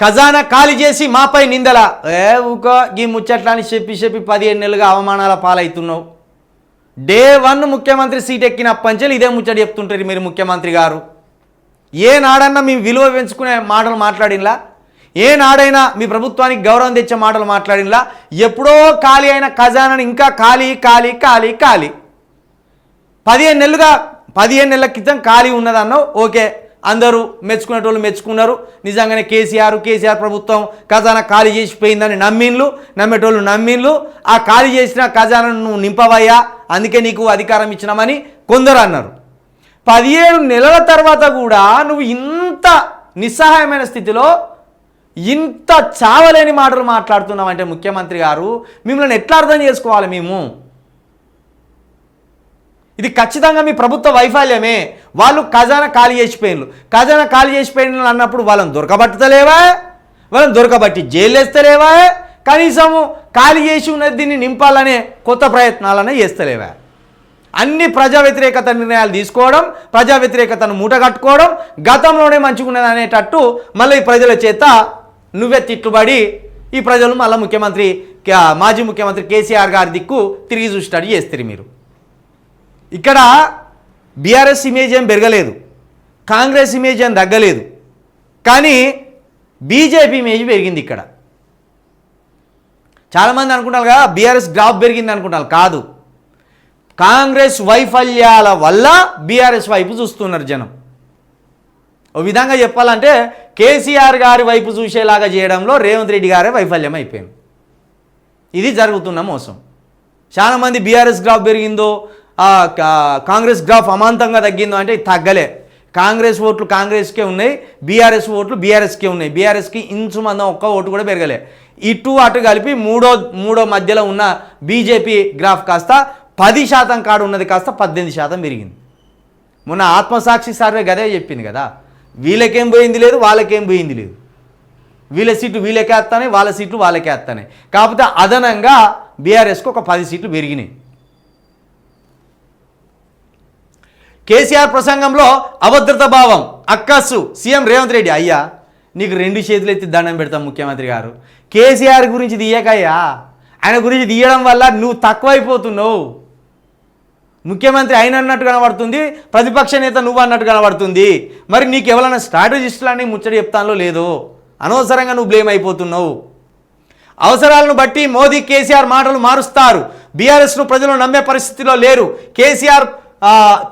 ఖజానా ఖాళీ చేసి మాపై నిందల. ఏ ఊకో ఈ ముచ్చట్లని చెప్పి చెప్పి పదిహేను నెలలుగా అవమానాల పాలవుతున్నావు. డే వన్ ముఖ్యమంత్రి సీట్ ఎక్కినప్పటి నుంచి ఇదే ముచ్చట చెప్తుంటారు మీరు ముఖ్యమంత్రి గారు. ఏ నాడన్నా మీ విలువ పెంచుకునే మాటలు మాట్లాడినలా? ఏ నాడైనా మీ ప్రభుత్వానికి గౌరవం తెచ్చే మాటలు మాట్లాడినలా? ఎప్పుడో ఖాళీ అయిన ఖజానాని ఇంకా ఖాళీ ఖాళీ ఖాళీ ఖాళీ. పదిహేను నెలలుగా పదిహేను నెలల క్రితం ఖాళీ ఉన్నదన్నావు? ఓకే. అందరూ మెచ్చుకునేటోళ్ళు మెచ్చుకున్నారు. నిజంగానే కేసీఆర్ కేసీఆర్ ప్రభుత్వం ఖజానా ఖాళీ చేసిపోయిందని నమ్మిన్లు నమ్మేటోళ్ళు నమ్మిన్లు ఆ ఖాళీ చేసిన ఖజానాను నువ్వు నింపవయ్యా అందుకే నీకు అధికారం ఇచ్చినామని కొందరు అన్నారు. పదిహేడు నెలల తర్వాత కూడా నువ్వు ఇంత నిస్సహాయమైన స్థితిలో ఇంత చావలేని మాటలు మాట్లాడుతున్నావంటే ముఖ్యమంత్రి గారు మిమ్మల్ని ఎట్లా అర్థం చేసుకోవాలి మేము? ఇది ఖచ్చితంగా మీ ప్రభుత్వ వైఫల్యమే. వాళ్ళు ఖజానా ఖాళీ చేసిపోయినారు ఖజానా ఖాళీ చేసిపోయిన అన్నప్పుడు వాళ్ళని దొరకబట్టలేవా వాళ్ళని దొరకబట్టి జైలు వేస్తలేవా కనీసము ఖాళీ చేసి ఉన్నది దీన్ని నింపాలనే కొత్త ప్రయత్నాలనే చేస్తలేవా? అన్ని ప్రజా వ్యతిరేకత నిర్ణయాలు తీసుకోవడం ప్రజా వ్యతిరేకతను మూటగట్టుకోవడం గతంలోనే మంచిగున్నది అనేటట్టు మళ్ళీ ప్రజల చేత నువ్వే తిట్టుబడి ఈ ప్రజలు మళ్ళీ ముఖ్యమంత్రి మాజీ ముఖ్యమంత్రి కేసీఆర్ గారి దిక్కు తిరిగి చూసినట్టు చేస్తారు మీరు. ఇక్కడ బీఆర్ఎస్ ఇమేజ్ ఏం పెరగలేదు. కాంగ్రెస్ ఇమేజ్ ఏం తగ్గలేదు. కానీ బీజేపీ ఇమేజ్ పెరిగింది ఇక్కడ. చాలామంది అనుకుంటారు కదా బీఆర్ఎస్ గ్రాఫ్ పెరిగింది అనుకుంటారు. కాదు. కాంగ్రెస్ వైఫల్యాల వల్ల బీఆర్ఎస్ వైపు చూస్తున్నారు జనం. ఓ విధంగా చెప్పాలంటే కేసీఆర్ గారి వైపు చూసేలాగా చేయడంలో రేవంత్ రెడ్డి గారే వైఫల్యం అయిపోయింది. ఇది జరుగుతున్న మోసం. చాలామంది బీఆర్ఎస్ గ్రాఫ్ పెరిగిందో కాంగ్రెస్ గ్రాఫ్ అమాంతంగా తగ్గిందో అంటే తగ్గలే. కాంగ్రెస్ ఓట్లు కాంగ్రెస్కే ఉన్నాయి బీఆర్ఎస్ ఓట్లు బీఆర్ఎస్కే ఉన్నాయి. బీఆర్ఎస్కి ఇంచు మందం ఒక్క ఓటు కూడా పెరగలే. ఇటు అటు కలిపి మూడో మూడో మధ్యలో ఉన్న బీజేపీ గ్రాఫ్ కాస్త పది శాతం కాడు ఉన్నది కాస్త పద్దెనిమిది శాతం పెరిగింది. మొన్న ఆత్మసాక్షి సర్వే గదే చెప్పింది కదా. వీళ్ళకేం పోయింది లేదు వాళ్ళకేం పోయింది లేదు. వీళ్ళ సీట్లు వీళ్ళకే వస్తాయి వాళ్ళ సీట్లు వాళ్ళకే వస్తాయి కాకపోతే అదనంగా బీఆర్ఎస్కి ఒక పది సీట్లు పెరిగినాయి. కేసీఆర్ ప్రసంగంలో అభద్రత భావం. అక్కస్సు సీఎం రేవంత్ రెడ్డి అయ్యా నీకు రెండు చేతులు ఎత్తి దండం పెడతాం ముఖ్యమంత్రి గారు. కేసీఆర్ గురించి తీయకయ్యా. ఆయన గురించి తీయడం వల్ల నువ్వు తక్కువైపోతున్నావు. ముఖ్యమంత్రి ఆయన అన్నట్టు కనబడుతుంది ప్రతిపక్ష నేత నువ్వు అన్నట్టు కనబడుతుంది. మరి నీకు ఎవరైనా స్ట్రాటజిస్టులని ముచ్చట చెప్తానో లేదో? అనవసరంగా నువ్వు బ్లేమ్ అయిపోతున్నావు. అవసరాలను బట్టి మోదీ కేసీఆర్ మాటలు మారుస్తారు. బీఆర్ఎస్ను ప్రజలు నమ్మే పరిస్థితిలో లేరు. కేసీఆర్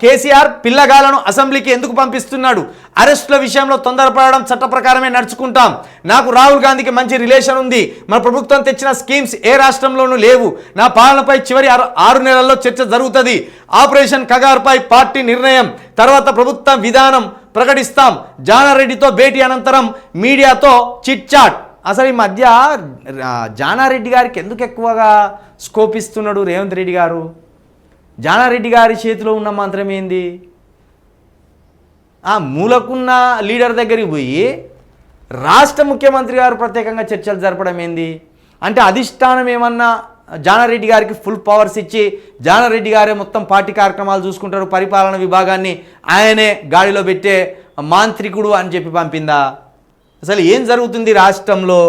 కేసీఆర్ పిల్లగాలను అసెంబ్లీకి ఎందుకు పంపిస్తున్నాడు? అరెస్టుల విషయంలో తొందరపడడం చట్ట ప్రకారమే నడుచుకుంటాం. నాకు రాహుల్ గాంధీకి మంచి రిలేషన్ ఉంది. మన ప్రభుత్వం తెచ్చిన స్కీమ్స్ ఏ రాష్ట్రంలోనూ లేవు. నా పాలనపై చివరి ఆరు ఆరు నెలల్లో చర్చ జరుగుతుంది. ఆపరేషన్ కగార్పై పార్టీ నిర్ణయం. తర్వాత ప్రభుత్వం విధానం ప్రకటిస్తాం. జానారెడ్డితో భేటీ అనంతరం మీడియాతో చిట్ చాట్. అసలు ఈ మధ్య జానారెడ్డి గారికి ఎందుకు ఎక్కువగా స్కోప్ ఇస్తున్నాడు రేవంత్ రెడ్డి గారు? జానారెడ్డి గారి చేతిలో ఉన్న మంత్రం ఏంది? ఆ మూలకున్న లీడర్ దగ్గరికి పోయి రాష్ట్ర ముఖ్యమంత్రి గారు ప్రత్యేకంగా చర్చలు జరపడం ఏంది? అంటే అధిష్టానం ఏమన్నా జానారెడ్డి గారికి ఫుల్ పవర్స్ ఇచ్చి జానారెడ్డి గారే మొత్తం పార్టీ కార్యక్రమాలు చూసుకుంటారు పరిపాలన విభాగాన్ని ఆయనే గాడిలో పెట్టే మాంత్రికుడు అని చెప్పి పంపిందా? అసలు ఏం జరుగుతుంది రాష్ట్రంలో?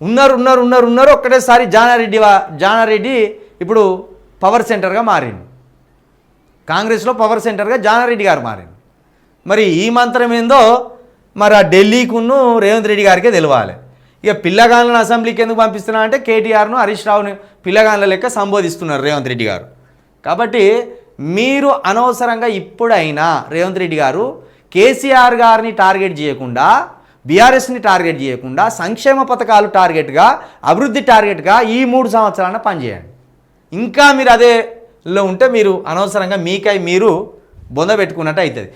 ఉన్నారు ఉన్నారు ఉన్నారు ఉన్నారు ఒక్కటేసారి జానారెడ్డి జానారెడ్డి ఇప్పుడు పవర్ సెంటర్గా మారింది. కాంగ్రెస్లో పవర్ సెంటర్గా జానారెడ్డి గారు మారింది. మరి ఈ మంత్రం ఏందో మరి ఆ ఢిల్లీకును రేవంత్ రెడ్డి గారికే తెలియాలి ఇక పిల్లగాళ్ళను అసెంబ్లీకి ఎందుకు పంపిస్తున్నా అంటే కేటీఆర్ను హరీష్ రావుని పిల్లగాళ్ళ లెక్క సంబోధిస్తున్నారు రేవంత్ రెడ్డి గారు. కాబట్టి మీరు అనవసరంగా ఇప్పుడైనా రేవంత్ రెడ్డి గారు కేసీఆర్ గారిని టార్గెట్ చేయకుండా బీఆర్ఎస్ని టార్గెట్ చేయకుండా సంక్షేమ పథకాలు టార్గెట్గా అభివృద్ధి టార్గెట్గా ఈ మూడు సంవత్సరాలను పనిచేయండి. ఇంకా మీరు అదేలో ఉంటే మీరు అనవసరంగా మీకై మీరు బొంద పెట్టుకున్నట్టు అవుతుంది.